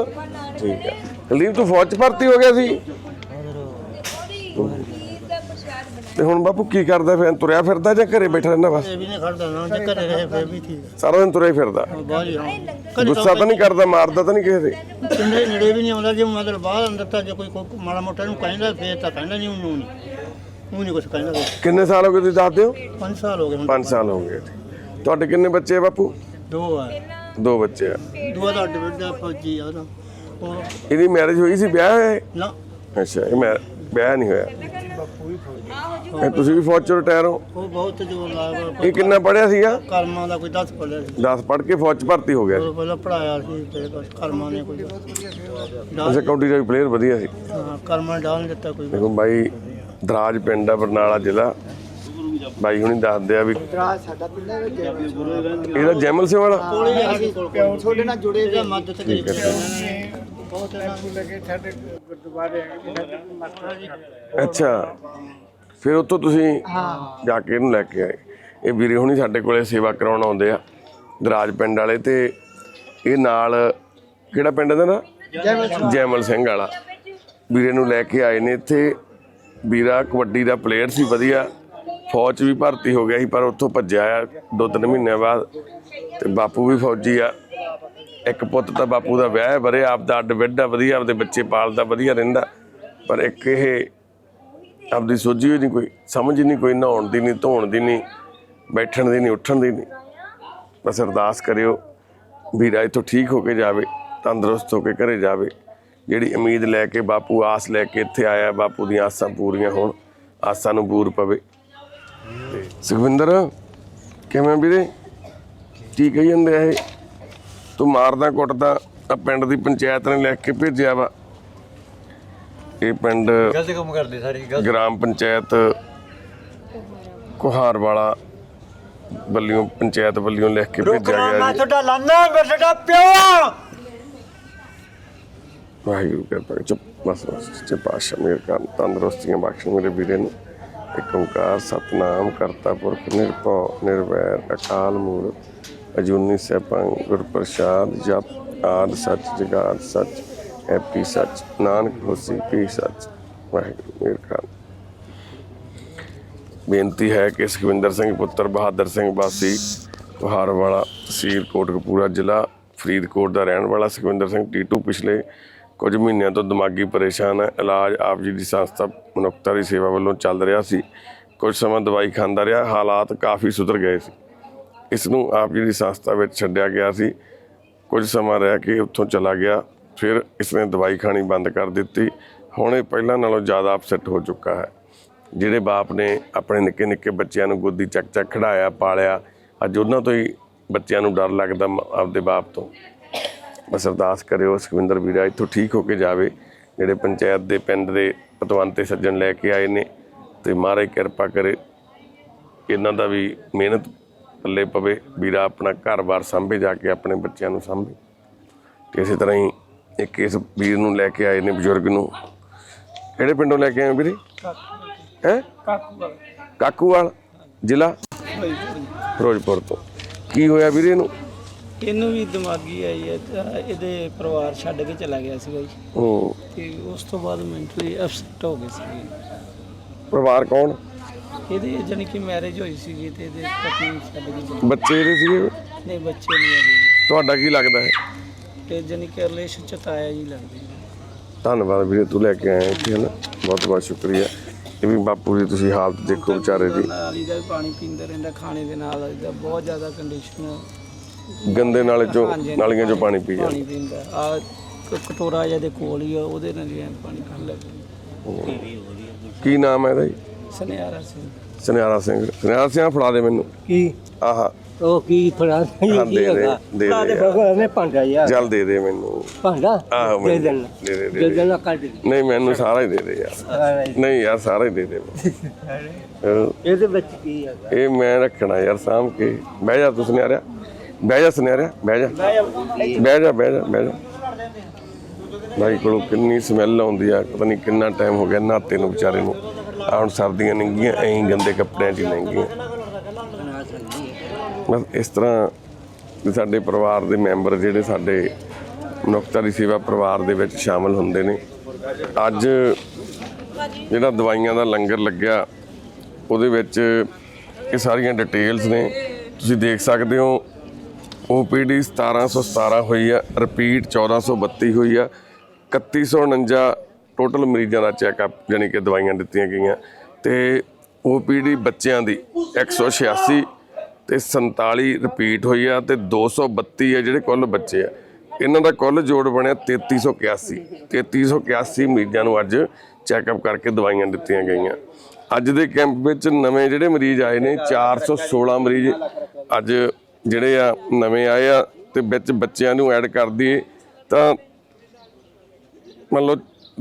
ਠੀਕ ਹੈ ਕੁਲਦੀਪ ਤੂੰ ਫੌਜ 'ਚ ਭਰਤੀ ਹੋ ਗਿਆ ਸੀ ਉਹਦੀ ਖੀਰ ਦਾ ਪ੍ਰਸ਼ਾਦ ਬਣਾ ਤੇ ਹੁਣ ਬਾਪੂ ਕੀ ਕਰਦਾ ਫਿਰ? ਤੁਰਿਆ ਫਿਰਦਾ ਜਾਂ ਘਰੇ ਬੈਠਾ ਰਹਿੰਦਾ ਬਸ? ਇਹ ਵੀ ਨਹੀਂ ਖੜਦਾ ਨਾ ਜੇ ਘਰੇ ਰਹੇ ਫਿਰ ਵੀ ਠੀਕ ਹੈ ਸਾਰਾ ਦਿਨ ਤੁਰਿਆ ਹੀ ਫਿਰਦਾ। ਬਹੁਤ ਹੀ ਹਾਂ। ਗੁੱਸਾ ਤਾਂ ਨਹੀਂ ਕਰਦਾ ਮਾਰਦਾ ਤਾਂ ਨਹੀਂ ਕਿਸੇ ਦੇ। ਨੇੜੇ ਵੀ ਨਹੀਂ ਆਉਂਦਾ ਜੇ ਮਤਲਬ ਬਾਹਰ ਅੰਦਰ ਤਾਂ ਜੇ ਕੋਈ ਕੋਈ ਮਾੜਾ ਮੋਟਾ ਨੂੰ ਕਹਿੰਦਾ ਫੇਰ ਤਾਂ ਕਹਿੰਦਾ ਨਹੀਂ ਉਹਨੂੰ ਨਹੀਂ। ਉਹ ਨਹੀਂ ਕੁਝ ਕਹਿੰਦਾ ਕਿੰਨੇ ਸਾਲ ਹੋ ਗਏ ਤੁਸੀਂ ਦੱਸਦੇ ਹੋ? 5 ਸਾਲ ਹੋ ਗਏ ਹੁਣ 5 ਸਾਲ ਹੋ ਗਏ। ਤੁਹਾਡੇ ਕਿੰਨੇ ਬੱਚੇ ਆ ਬਾਪੂ? ਦੋ ਆ। ਦੋ ਬੱਚੇ ਆ। ਦੋ ਦਾ ਅੱਡ ਫੌਜੀ ਆ ਉਹਦਾ ਉਹ ਇਹਦੀ ਮੈਰਿਜ ਹੋਈ ਸੀ ਵਿਆਹ ਹੋਇਆ? ਨਾ। ਅੱਛਾ ਇਹ ਮੈਂ ਵਿਆਹ ਨਹੀਂ ਹੋਇਆ। ਇਹ ਤੁਸੀਂ ਵੀ ਫੌਜ ਚ ਰਿਟਾਇਰ ਹੋ? ਉਹ ਬਹੁਤ ਜ਼ੋਰ ਲਾਇਆ ਇਹ ਕਿੰਨਾ ਪੜਿਆ ਸੀਗਾ? ਕਰਮਾਂ ਦਾ ਕੋਈ ਦੱਸ ਪੜਿਆ ਸੀ। 10 ਪੜ੍ਹ ਕੇ ਫੌਜ ਚ ਭਰਤੀ ਹੋ ਗਿਆ ਸੀ। ਉਹ ਪਹਿਲਾਂ ਪੜਾਇਆ ਸੀ ਤੇ ਕਰਮਾਂ ਨੇ ਕੋਈ ਅੱਛਾ ਕੌਡੀ ਦਾ ਪਲੇਅਰ ਵਧੀਆ ਸੀ। ਹਾਂ, ਕਰਮਾਂ ਡਾਲ ਦਿੱਤਾ ਕੋਈ। ਦੇਖੋ ਬਾਈ ਦਰਾਜ ਪਿੰਡ ਆ ਬਰਨਾਲਾ ਜ਼ਿਲ੍ਹਾ। ਬਾਈ ਹੁਣੀ ਦੱਸਦੇ ਆ ਵੀ ਇਹਦਾ ਜੈਮਲ ਸਿੰਘ ਵਾਲਾ? ਤੁਹਾਡੇ ਨਾਲ ਜੁੜੇ ਜਾਂ ਮਦਦ ਕਰੀ ਬਹੁਤ ਇਹਨਾਂ ਨੂੰ ਲੱਗੇ ਸਾਡੇ ਅੱਛਾ। ਫਿਰ ਉੱਥੋਂ ਤੁਸੀਂ ਜਾ ਕੇ ਇਹਨੂੰ ਲੈ ਕੇ ਆਏ। ਇਹ ਵੀਰੇ ਹੁਣੀ ਸਾਡੇ ਕੋਲੇ ਸੇਵਾ ਕਰਾਉਣ ਆਉਂਦੇ ਆ ਦਰਾਜ ਪਿੰਡ ਵਾਲੇ ਤੇ ਇਹ ਨਾਲ ਕਿਹੜਾ ਪਿੰਡ ਦਾ ਨਾ? ਜੈਮਲ ਸਿੰਘ। ਵਾਲਾ। ਵੀਰੇ ਨੂੰ ਲੈ ਕੇ ਆਏ ਨੇ ਇੱਥੇ। ਵੀਰਾ ਕਬੱਡੀ ਦਾ ਪਲੇਅਰ ਸੀ ਵਧੀਆ। ਫੌਜ ਵੀ ਭਰਤੀ ਹੋ ਗਿਆ ਸੀ ਪਰ ਉੱਥੋਂ ਭੱਜਿਆ ਆ। ਦੋ ਤਿੰਨ ਮਹੀਨਿਆਂ ਬਾਅਦ ਤੇ ਬਾਪੂ ਵੀ ਫੌਜੀ ਆ। ਇੱਕ ਪੁੱਤ ਤਾਂ ਬਾਪੂ ਦਾ ਵਿਆਹ ਹੈ ਬਰੇ ਆਪ ਦਾ ਅੱਡ ਵਿੱਡਾ ਵਧੀਆ ਆਪਦੇ ਬੱਚੇ ਪਾਲਦਾ, ਵਧੀਆ ਰਹਿੰਦਾ। ਪਰ ਇੱਕ ਇਹ ਆਪਦੀ ਸੋਝੀ ਹੋਈ ਨਹੀਂ ਕੋਈ, ਸਮਝ ਨਹੀਂ ਕੋਈ, ਨਹਾਉਣ ਦੀ ਨਹੀਂ, ਧੋਣ ਦੀ ਨਹੀਂ, ਬੈਠਣ ਦੀ ਨਹੀਂ, ਉੱਠਣ ਦੀ ਨਹੀਂ। ਬਸ ਅਰਦਾਸ ਕਰਿਓ ਵੀਰਾ ਇੱਥੋਂ ਠੀਕ ਹੋ ਕੇ ਜਾਵੇ, ਤੰਦਰੁਸਤ ਹੋ ਕੇ ਘਰੇ ਜਾਵੇ। ਜਿਹੜੀ ਉਮੀਦ ਲੈ ਕੇ ਬਾਪੂ ਆਸ ਲੈ ਕੇ ਇੱਥੇ ਆਇਆ, ਬਾਪੂ ਦੀਆਂ ਆਸਾਂ ਪੂਰੀਆਂ ਹੋਣ, ਆਸਾਂ ਨੂੰ ਬੂਰ ਪਵੇ। ਸੁਖਵਿੰਦਰ, ਕਿਵੇਂ ਵੀਰੇ? ਕੀ ਕਹੀ ਜਾਂਦੇ ਆ ਇਹ? ਤੂੰ ਮਾਰਦਾ ਕੁੱਟਦਾ ਆ ਪਿੰਡ ਦੀ ਪੰਚਾਇਤ ਨੇ ਲਿਖ ਕੇ ਭੇਜਿਆ ਵਾ। ਇਹ ਪਿੰਡ ਗਲਤ ਕੰਮ ਕਰਦੇ ਸਾਰੇ ਗ੍ਰਾਮ ਪੰਚਾਇਤ ਕੁਹਾਰ ਵਾਲਾ ਵੱਲੋਂ ਪੰਚਾਇਤ ਵੱਲੋਂ ਲਿਖ ਕੇ ਭੇਜਿਆ ਗਿਆ ਜੀ। ਤੁਹਾਡਾ ਲਾਨਾ ਬੇਟਾ ਪਿਓ ਵਾਹਿਗੁਰੂ ਕਿਰਪਾ ਕਰ ਚੁੱਪ ਬਸ ਬਸ ਸੱਚੇ ਪਾਤਸ਼ਾਹ ਮੇਰੇ ਕਰਨ ਤੰਦਰੁਸਤੀਆਂ ਬਖਸ਼ ਮੇਰੇ ਵੀਰੇ ਨੂੰ। ਇੱਕ ਓੰਕਾਰ ਸਤਨਾਮ ਕਰਤਾ ਪੁਰਖ ਨਿਰਭਉ ਨਿਰਵੈਰ ਅਕਾਲ ਮੂਰਤ। ਅਜੂਨੀ ਸੈਭੰ ਗੁਰ ਪ੍ਰਸਾਦ, ਜਪ ਆਦ ਸੱਚ, ਜਗਾਦ ਸੱਚ, ਐਪੀ ਸੱਚ, ਨਾਨਕ ਹੋਸੀ, ਪੀ ਸੱਚ। ਵਾਹਿਗੁਰੂ, ਮੇਰੇ ਕਰਨ ਬੇਨਤੀ ਹੈ ਕਿ ਸੁਖਵਿੰਦਰ ਸਿੰਘ ਪੁੱਤਰ ਬਹਾਦਰ ਸਿੰਘ ਵਾਸੀ ਕੁਹਾਰ ਵਾਲਾ ਤਹਿਸੀਲ ਕੋਟਕਪੂਰਾ ਜ਼ਿਲ੍ਹਾ, ਫਰੀਦਕੋਟ ਦਾ ਰਹਿਣ ਵਾਲਾ ਸੁਖਵਿੰਦਰ ਸਿੰਘ ਟੀਟੂ ਪਿਛਲੇ ਕੁਝ ਮਹੀਨਿਆਂ ਤੋਂ ਦਿਮਾਗੀ ਪਰੇਸ਼ਾਨ ਹੈ। ਇਲਾਜ ਆਪ ਜੀ ਦੀ ਸੰਸਥਾ ਮਨੁੱਖਤਾ ਦੀ ਸੇਵਾ ਵੱਲੋਂ ਚੱਲ ਰਿਹਾ ਸੀ। ਕੁਝ ਸਮਾਂ ਦਵਾਈ ਖਾਂਦਾ ਰਿਹਾ, ਹਾਲਾਤ ਕਾਫੀ ਸੁਧਰ ਗਏ ਸੀ। ਇਸ ਨੂੰ ਆਪ ਜੀ ਦੀ ਸੰਸਥਾ ਵਿੱਚ ਛੱਡਿਆ ਗਿਆ ਸੀ, ਕੁਝ ਸਮਾਂ ਰਹਿ ਕੇ ਉੱਥੋਂ ਚਲਾ ਗਿਆ, ਫਿਰ ਇਸਨੇ ਦਵਾਈ ਖਾਣੀ ਬੰਦ ਕਰ ਦਿੱਤੀ। ਹੁਣ ਇਹ ਪਹਿਲਾਂ ਨਾਲੋਂ ਜ਼ਿਆਦਾ ਅਪਸੈਟ ਹੋ ਚੁੱਕਾ ਹੈ। ਜਿਹੜੇ ਬਾਪ ਨੇ ਆਪਣੇ ਨਿੱਕੇ ਨਿੱਕੇ ਬੱਚਿਆਂ ਨੂੰ ਗੋਦੀ ਚੱਕ ਚੱਕ ਖੜਾਇਆ, ਪਾਲਿਆ, ਅੱਜ ਉਹਨਾਂ ਤੋਂ ਹੀ ਬੱਚਿਆਂ ਨੂੰ ਡਰ ਲੱਗਦਾ ਮ- ਆਪਦੇ ਬਾਪ ਤੋਂ। ਬਸ ਅਰਦਾਸ ਕਰਿਓ ਸੁਖਵਿੰਦਰ ਵੀਰਾ, ਇੱਥੋਂ ਠੀਕ ਹੋ ਕੇ ਜਾਵੇ। ਜਿਹੜੇ ਪੰਚਾਇਤ ਦੇ ਪਿੰਡ ਦੇ ਪਤਵੰਤੇ ਸੱਜਣ ਲੈ ਕੇ ਆਏ ਨੇ, ਤੇ ਮਹਾਰਾਜ ਕਿਰਪਾ ਕਰੇ, ਇਹਨਾਂ ਦਾ ਵੀ ਮਿਹਨਤ ਪੱਲੇ ਪਵੇ ਵੀਰਾ ਆਪਣਾ ਘਰ-ਬਾਰ ਸਾਂਭੇ ਜਾ ਕੇ ਆਪਣੇ ਬੱਚਿਆਂ ਨੂੰ ਸਾਂਭੇ। ਤੇ ਇਸੇ ਤਰ੍ਹਾਂ ਹੀ ਇੱਕ ਇਸ ਵੀਰ ਨੂੰ ਲੈ ਕੇ ਆਏ ਨੇ ਬਜ਼ੁਰਗ ਨੂੰ। ਕਿਹੜੇ ਪਿੰਡੋਂ ਲੈ ਕੇ ਆਏ ਵੀਰੇ? ਹੈ? ਕਾਕੂਵਾਲ ਜ਼ਿਲ੍ਹਾ ਫਿਰੋਜ਼ਪੁਰ ਤੋਂ। ਕੀ ਹੋਇਆ ਵੀਰੇ ਨੂੰ ਇਹਨੂੰ ਵੀ ਦਿਮਾਗੀ ਆਈ ਹੈ ਇਹਦੇ ਪਰਿਵਾਰ ਛੱਡ ਕੇ ਚਲਾ ਗਿਆ ਸੀਗਾ ਜੀ। ਉਹ ਤੇ ਉਸ ਤੋਂ ਬਾਅਦ ਮੈਂਟਲੀ ਅਪਸੈਟ ਹੋ ਗਏ ਸੀਗੇ। ਪਰਿਵਾਰ ਕੌਣ? ਇਹਦੇ ਜਾਣੀ ਕਿ ਮੈਰਿਜ ਹੋਈ ਸੀਗੀ ਤੇ ਇਹਦੇ ਪਤਨੀ ਛੱਡ ਚਲੀ ਬੱਚੇ ਇਹਦੇ ਸੀਗੇ? ਨਹੀਂ ਬੱਚੇ ਨਹੀਂ ਹੈਗੇ ਜੀ। ਤੁਹਾਡਾ ਕੀ ਲੱਗਦਾ ਹੈ? ਤੇ ਜਾਣੀ ਕਿ ਰਿਲੇਸ਼ਨ ਚ ਤਾਇਆ ਜੀ ਲੱਗਦੇ। ਧੰਨਵਾਦ ਵੀਰੇ ਤੂੰ ਲੈ ਕੇ ਆਇਆ ਇੱਥੇ ਹਨ? ਬਹੁਤ ਬਹੁਤ ਸ਼ੁਕਰੀਆ। ਇਹ ਵੀ ਬਾਪੂ ਦੀ ਤੁਸੀਂ ਹਾਲਤ ਦੇਖੋ ਵਿਚਾਰੇ ਦੀ। ਨਾਲੀ ਦਾ ਵੀ ਪਾਣੀ ਪੀਂਦਾ ਰਹਿੰਦਾ ਖਾਣੇ ਦੇ ਨਾਲ ਇਹਦਾ ਬਹੁਤ ਜ਼ਿਆਦਾ ਕੰਡੀਸ਼ਨ ਗੰਦੇ ਨਾਲੇ ਚੋਂ ਨਾਲੀਆਂ ਚੋਂ ਪਾਣੀ ਪੀ ਜਾਂਦਾ। ਪਾਣੀ ਪੀਂਦਾ। ਆ ਕਟੋਰਾ ਜਿਹਾ ਦੇ ਕੋਲ ਹੀ ਆ ਉਹਦੇ ਨਾਲ ਐਂ ਪਾਣੀ ਖਾਣ ਲੱਗ ਕੀ ਨਾਮ ਹੈ ਇਹਦਾ ਜੀ? ਸੁਨਿਆਰਾ ਸਿੰਘ। ਸੁਨਿਆਰਾ ਸਿੰਘ। ਸੁਨਿਆਰਾ ਸਿੰਘ ਆਹ ਫੜਾ ਦੇ ਮੈਨੂੰ। ਕੀ? ਆਹਾ। ਉਹ ਕੀ ਫੜਾ? ਹਾਂ ਦੇ ਦੇ ਦੇ ਦੇ। ਯਾਰ। ਭਗਵਾਨ ਨੇ ਭਾਂਡਾ ਯਾਰ। ਚੱਲ ਦੇ ਦੇ ਮੈਨੂੰ। ਭਾਂਡਾ? ਆਹੋ ਦੇ ਮੈਨੂੰ। ਦੇਣਾ। ਦੇ ਦੇ ਦੇ ਦੇ ਦੇ। ਦੇਣਾ ਕੱਢ ਨਹੀਂ ਮੈਨੂੰ ਸਾਰਾ ਹੀ ਦੇ ਦੇ ਯਾਰ। ਨਹੀਂ ਯਾਰ ਸਾਰਾ ਹੀ ਦੇ ਦੇ। ਅਹ ਇਹਦੇ ਵਿੱਚ ਕੀ ਹੈਗਾ? ਇਹ ਮੈਂ ਰੱਖਣਾ ਯਾਰ ਸਾਂਭ ਕੇ। ਬਹਿ ਜਾ ਤੂੰ ਸੁਨਿਆਰਿਆ ਬਹਿ ਜਾ ਸੁਨਿਆਰਿਆ ਬਹਿ ਜਾ। ਬਹਿ ਜਾ। ਬਹਿ ਜਾ ਬਹਿ ਜਾ ਭਾਈ ਕੋਲੋਂ ਕਿੰਨੀ ਸਮੈਲ ਆਉਂਦੀ ਆ ਪਤਾ ਨਹੀਂ ਕਿੰਨਾ ਟਾਈਮ ਹੋ ਗਿਆ ਨਹਾਤੇ ਨੂੰ ਵਿਚਾਰੇ ਨੂੰ। ਹੁਣ ਸਰਦੀਆਂ ਲੰਘੀਆਂ ਐਂ ਗੰਦੇ ਕੱਪੜਿਆਂ 'ਚ ਹੀ ਲੰਘੀਆਂ ਬਸ ਇਸ ਤਰ੍ਹਾਂ ਸਾਡੇ ਪਰਿਵਾਰ ਦੇ ਮੈਂਬਰ ਜਿਹੜੇ ਸਾਡੇ ਮਨੁੱਖਤਾ ਦੀ ਸੇਵਾ ਪਰਿਵਾਰ ਦੇ ਵਿੱਚ ਸ਼ਾਮਲ ਹੁੰਦੇ ਨੇ। ਅੱਜ ਜਿਹੜਾ ਦਵਾਈਆਂ ਦਾ ਲੰਗਰ ਲੱਗਿਆ, ਉਹਦੇ ਵਿੱਚ ਇਹ ਸਾਰੀਆਂ ਡਿਟੇਲਸ ਨੇ। ਤੁਸੀਂ ਦੇਖ ਸਕਦੇ ਹੋ OPD 1717 ਹੋਈ ਆ, ਰਿਪੀਟ 1432 ਹੋਈ ਆ 3149 ਟੋਟਲ ਮਰੀਜ਼ਾਂ ਦਾ ਚੈੱਕਅਪ ਯਾਨੀ ਕਿ ਦਵਾਈਆਂ ਦਿੱਤੀਆਂ ਗਈਆਂ ਤੇ OPD ਬੱਚਿਆਂ ਦੀ 186 ਤੇ 47 ਰਿਪੀਟ ਹੋਈ ਆ ਤੇ 232 ਆ ਜਿਹੜੇ ਕੁੱਲ ਬੱਚੇ ਆ। ਇਹਨਾਂ ਦਾ ਕੁੱਲ ਜੋੜ ਬਣਿਆ 3381 3381 ਮਰੀਜ਼ਾਂ ਨੂੰ ਅੱਜ ਚੈੱਕਅਪ ਕਰਕੇ ਦਵਾਈਆਂ ਦਿੱਤੀਆਂ ਗਈਆਂ। ਅੱਜ ਦੇ ਕੈਂਪ ਵਿੱਚ ਨਵੇਂ ਜਿਹੜੇ ਮਰੀਜ਼ ਆਏ ਨੇ 416 ਮਰੀਜ਼ ਅੱਜ ਜਿਹੜੇ ਆ ਨਵੇਂ ਆਏ ਆ ਤੇ ਵਿੱਚ ਬੱਚਿਆਂ ਨੂੰ ਐਡ ਕਰ ਦਈਏ ਤਾਂ ਮੰਨ ਲਓ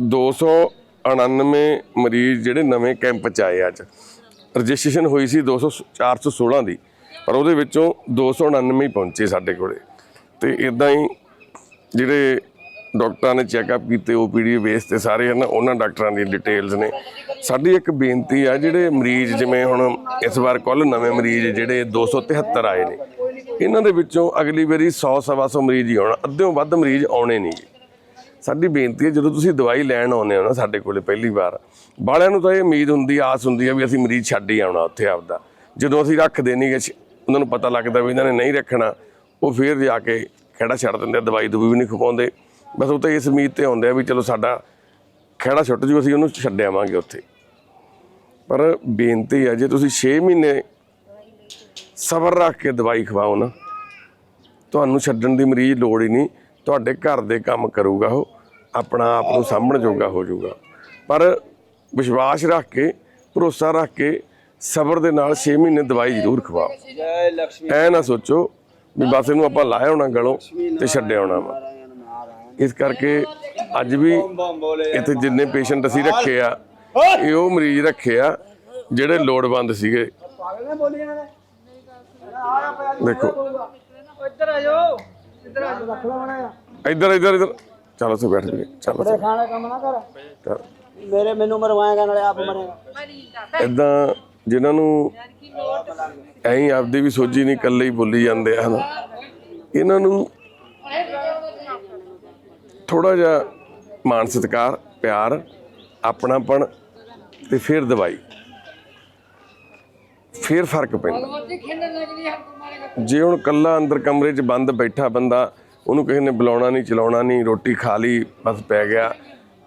299 ਮਰੀਜ਼ ਜਿਹੜੇ ਨਵੇਂ ਕੈਂਪ ਚ ਆਏ ਅੱਜ। ਰਜਿਸਟ੍ਰੇਸ਼ਨ ਹੋਈ ਸੀ 200 416 ਦੀ, ਪਰ ਉਹਦੇ ਵਿੱਚੋਂ 299 ਹੀ ਪਹੁੰਚੇ ਸਾਡੇ ਕੋਲੇ। ਤੇ ਇਦਾਂ ਹੀ ਜਿਹੜੇ ਡਾਕਟਰਾਂ ਨੇ ਚੈੱਕਅਪ ਕੀਤੇ ਓਪੀਡੀ ਬੇਸ ਤੇ ਸਾਰੇ ਹਨ, ਉਹਨਾਂ ਡਾਕਟਰਾਂ ਦੀ ਡਿਟੇਲਸ ਨੇ। ਸਾਡੀ ਇੱਕ ਬੇਨਤੀ ਆ, ਜਿਹੜੇ ਮਰੀਜ਼ ਜਿਵੇਂ ਹੁਣ ਇਸ ਵਾਰ ਕੁੱਲ ਨਵੇਂ ਮਰੀਜ਼ ਜਿਹੜੇ 273 ਆਏ ਨੇ, ਇਹਨਾਂ ਦੇ ਵਿੱਚੋਂ ਅਗਲੀ ਵਾਰੀ 100 ਸਵਾ ਸੌ ਮਰੀਜ਼ ਹੀ ਆਉਣਾ, ਅੱਧਿਓਂ ਵੱਧ ਮਰੀਜ਼ ਆਉਣੇ ਨਹੀਂ। ਸਾਡੀ ਬੇਨਤੀ ਹੈ ਜਦੋਂ ਤੁਸੀਂ ਦਵਾਈ ਲੈਣ ਆਉਂਦੇ ਹੋ ਨਾ ਸਾਡੇ ਕੋਲੇ ਪਹਿਲੀ ਵਾਰ ਬਾਲਿਆਂ ਨੂੰ ਤਾਂ ਇਹ ਉਮੀਦ ਹੁੰਦੀ ਆਸ ਹੁੰਦੀ ਆ ਵੀ ਅਸੀਂ ਮਰੀਜ਼ ਛੱਡ ਹੀ ਆਉਣਾ ਉੱਥੇ ਆਪਦਾ। ਜਦੋਂ ਅਸੀਂ ਰੱਖਦੇ ਨਹੀਂ ਗੇ ਉਹਨਾਂ ਨੂੰ ਪਤਾ ਲੱਗਦਾ ਵੀ ਇਹਨਾਂ ਨੇ ਨਹੀਂ ਰੱਖਣਾ ਉਹ ਫੇਰ ਜਾ ਕੇ ਖੇੜਾ ਛੱਡ ਦਿੰਦੇ ਆ, ਦਵਾਈ ਦੂਈ ਵੀ ਨਹੀਂ ਖਵਾਉਂਦੇ। ਬਸ ਉਹ ਤਾਂ ਇਸ ਉਮੀਦ ਤੇ ਆਉਂਦੇ ਆ ਵੀ ਚਲੋ ਸਾਡਾ ਖੇੜਾ ਛੁੱਟ ਜੂ ਅਸੀਂ ਉਹਨੂੰ ਛੱਡ ਆਵਾਂਗੇ ਉੱਥੇ। ਪਰ ਬੇਨਤੀ ਹੈ ਜੇ ਤੁਸੀਂ 6 ਮਹੀਨੇ ਸਬਰ ਰੱਖ ਕੇ ਦਵਾਈ ਖਵਾਓ ਨਾ ਤੁਹਾਨੂੰ ਛੱਡਣ ਦੀ ਮਰੀਜ਼ ਲੋੜ ਹੀ ਨਹੀਂ। ਤੁਹਾਡੇ ਘਰ ਦੇ ਕੰਮ ਕਰੂਗਾ ਉਹ ਆਪਣਾ ਆਪ ਨੂੰ ਸਾਂਭਣ ਜੋਗਾ ਹੋ ਜਾਊਗਾ। ਪਰ ਵਿਸ਼ਵਾਸ ਰੱਖ ਕੇ ਭਰੋਸਾ ਰੱਖ ਕੇ ਸਬਰ ਦੇ ਨਾਲ 6 ਮਹੀਨੇ ਦਵਾਈ ਜ਼ਰੂਰ ਖਵਾਓ। ਐ ਨਾ ਸੋਚੋ ਵੀ ਬਸ ਇਹਨੂੰ ਆਪਾਂ ਲਾਇਆ ਹੋਣਾ ਗਲੋਂ ਤੇ ਛੱਡਿਆ ਹੋਣਾ ਵਾ। ਇਸ ਕਰਕੇ ਅੱਜ ਵੀ ਇੱਥੇ ਜਿੰਨੇ ਪੇਸ਼ੈਂਟ ਅਸੀਂ ਰੱਖੇ ਆ ਇਹ ਉਹ ਮਰੀਜ਼ ਰੱਖੇ ਆ ਜਿਹੜੇ ਲੋੜਵੰਦ ਸੀਗੇ। ਦੇਖੋ। ਇੱਧਰ ਇੱਧਰ ਇੱਧਰ ਚਲੋ ਸੇ ਬੈਠ ਜੀ ਚਲੋ ਖਾਣਾ ਕੰਮ ਨਾ ਕਰ। ਮੇਰੇ ਮੈਨੂੰ ਮਰਵਾਏਗਾ ਨਾਲੇ ਆਪ ਮਰੇਗਾ। ਇਦਾਂ ਜਿਨ੍ਹਾਂ ਨੂੰ ਐਂ ਆਪਦੀ ਵੀ ਸੋਝੀ ਨਹੀਂ ਇਕੱਲੇ ਹੀ ਬੋਲੀ ਜਾਂਦੇ ਹਨਾ। ਇਹਨਾਂ ਨੂੰ ਥੋੜਾ ਜਿਹਾ ਮਾਨ ਸਤਿਕਾਰ ਪਿਆਰ ਆਪਣਾਪਣ ਤੇ ਫਿਰ ਦਵਾਈ। ਫਿਰ ਫ਼ਰਕ ਪੈਂਦਾ। ਜੇ ਹੁਣ ਕੱਲਾ ਅੰਦਰ ਕਮਰੇ 'ਚ ਬੰਦ ਬੈਠਾ ਬੰਦਾ ਉਹਨੂੰ ਕਿਸੇ ਨੇ ਬੁਲਾਉਣਾ ਨਹੀਂ ਚਲਾਉਣਾ ਨਹੀਂ ਰੋਟੀ ਖਾ ਲਈ ਬਸ ਪੈ ਗਿਆ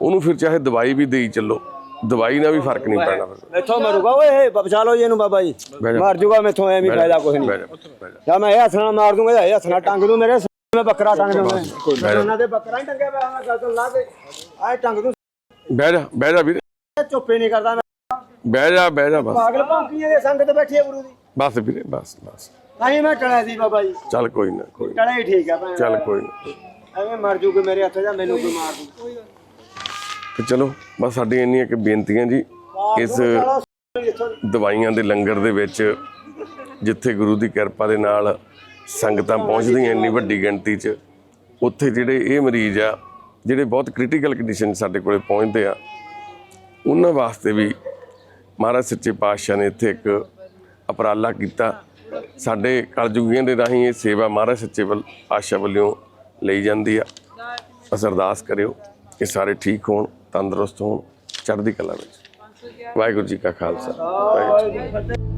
ਉਹਨੂੰ ਫਿਰ ਚਾਹੇ ਦਵਾਈ ਵੀ ਦੇਈ ਚੱਲੋ ਦਵਾਈ ਨਾਲ ਵੀ ਫ਼ਰਕ ਨਹੀਂ ਪੈਣਾ। ਫਿਰ ਮੈਥੋਂ ਮਰੂਗਾ ਓਏ ਬਚਾ ਲਓ ਜੀ ਇਹਨੂੰ ਬਾਬਾ ਜੀ। ਮਾਰ ਜੂਗਾ ਮੈਥੋਂ ਐਵੇਂ ਫਾਇਦਾ ਕੁਝ ਨਹੀਂ। ਜਾ ਮੈਂ ਇਹ ਹੱਥ ਨਾਲ ਮਾਰ ਦੂੰਗਾ ਇਹ ਹੱਥ ਨਾਲ ਟੰਗ ਦੂੰ ਮੇਰੇ ਮੈਂ ਬੱਕਰਾ ਟੰਗ ਦੂੰਗਾ। ਉਹਨਾਂ ਦੇ ਬੱਕਰਾ ਹੀ ਟੰਗਿਆ ਪਿਆ ਮੈਂ ਗੱਲ ਤੋਂ ਲਾ ਕੇ ਆਏ ਟੰਗ ਦੂੰ। ਬਹਿ ਜਾ ਬਹਿ ਜਾ ਵੀਰ। ਚੁੱਪੇ ਨਹੀਂ ਕਰਦਾ ਬਹਿ ਜਾ ਬਹਿ ਜਾ ਬਸ। ਪਾਗਲ ਭੌਂਕੀਆਂ ਦੇ ਸੰਗ ਤੇ ਬੈਠੀ ਹੈ ਗੁਰੂ ਦੀ। ਬਸ ਵੀਰੇ ਬਸ ਬਸ। ਤਾਂ ਹੀ ਮੈਂ ਟਲਿਆ ਸੀ ਬਾਬਾ ਜੀ। ਚੱਲ ਕੋਈ ਨਾ ਕੋਈ ਟਲਿਆ ਹੀ ਠੀਕ ਆ ਭੈਣ। ਚੱਲ ਕੋਈ ਨਾ। ਐਵੇਂ ਮਰ ਜੂਗੇ ਮੇਰੇ ਹੱਥ ਜਾਂ ਮੈਨੂੰ ਕੋਈ ਮਾਰ ਦੂ ਤੇ ਚਲੋ ਬਸ ਸਾਡੀਆਂ ਇੰਨੀਆਂ ਕਿ ਬੇਨਤੀਆਂ ਜੀ। ਇਸ ਦਵਾਈਆਂ ਦੇ ਲੰਗਰ ਦੇ ਵਿੱਚ ਜਿੱਥੇ ਗੁਰੂ ਦੀ ਕਿਰਪਾ ਦੇ ਨਾਲ ਸੰਗਤਾਂ ਪਹੁੰਚਦੀਆਂ ਇੰਨੀ ਵੱਡੀ ਗਿਣਤੀ 'ਚ ਉੱਥੇ ਜਿਹੜੇ ਇਹ ਮਰੀਜ਼ ਆ ਜਿਹੜੇ ਬਹੁਤ ਕ੍ਰਿਟੀਕਲ ਕੰਡੀਸ਼ਨ ਸਾਡੇ ਕੋਲੇ ਪਹੁੰਚਦੇ ਆ ਉਹਨਾਂ ਵਾਸਤੇ ਵੀ ਮਹਾਰਾਜ ਸੱਚੇ ਪਾਤਸ਼ਾਹ ਨੇ ਇੱਥੇ ਇੱਕ ਉਪਰਾਲਾ ਕੀਤਾ। ਸਾਡੇ ਕਲਯੁਗੀਆਂ ਦੇ ਰਾਹੀਂ ਇਹ ਸੇਵਾ ਮਹਾਰਾਜ ਸੱਚੇ ਵੱਲ- ਪਾਤਸ਼ਾਹ ਵੱਲੋਂ ਲਈ ਜਾਂਦੀ ਆ। ਬਸ ਅਰਦਾਸ ਕਰਿਓ ਕਿ ਸਾਰੇ ਠੀਕ ਹੋਣ, ਤੰਦਰੁਸਤ ਹੋਣ ਚੜ੍ਹਦੀ ਕਲਾ ਵਿੱਚ। ਵਾਹਿਗੁਰੂ ਜੀ ਕਾ ਖਾਲਸਾ। ਵਾਹਿਗੁਰੂ ਜੀ